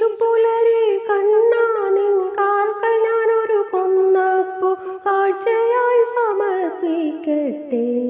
വിളിച്ചു പുലരെ കണ്ണാ നിൻ കാൽക്കൽ ഞാനൊരു കൊന്നപ്പോ. കാഴ്ചയായി സമർപ്പിക്കട്ടെ.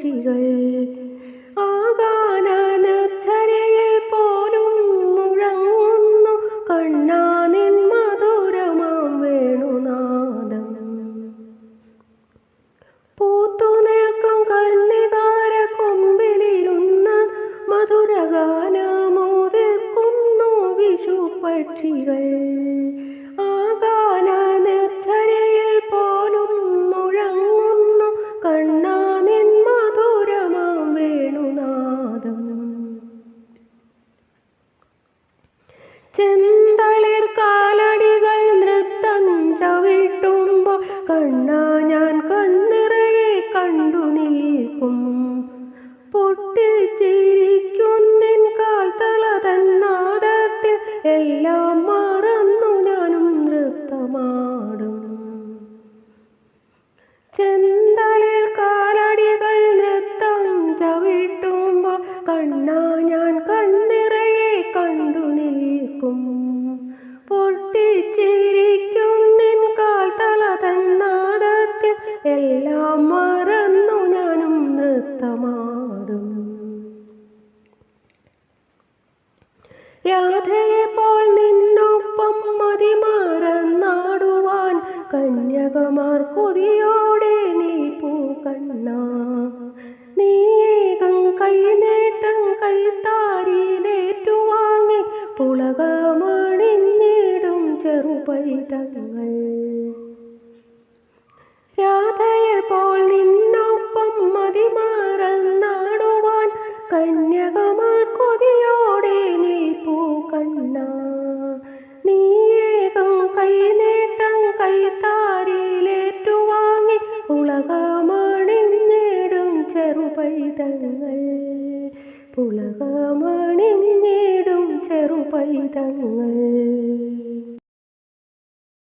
ചികൾ എല്ലാം മറന്നു ഞാനും നൃത്തമാടും. രാധയെ പോൽ നിന്നൊപ്പം മതി മറന്നാടുവാൻ കന്യകമാർ കൊതിയോടെ നീ പൂ കണ്ണ നീ ഏകം കൈ നേ കഥകൾ പുളകമണിഞ്ഞിടും ചെറുപൈതങ്ങൾ.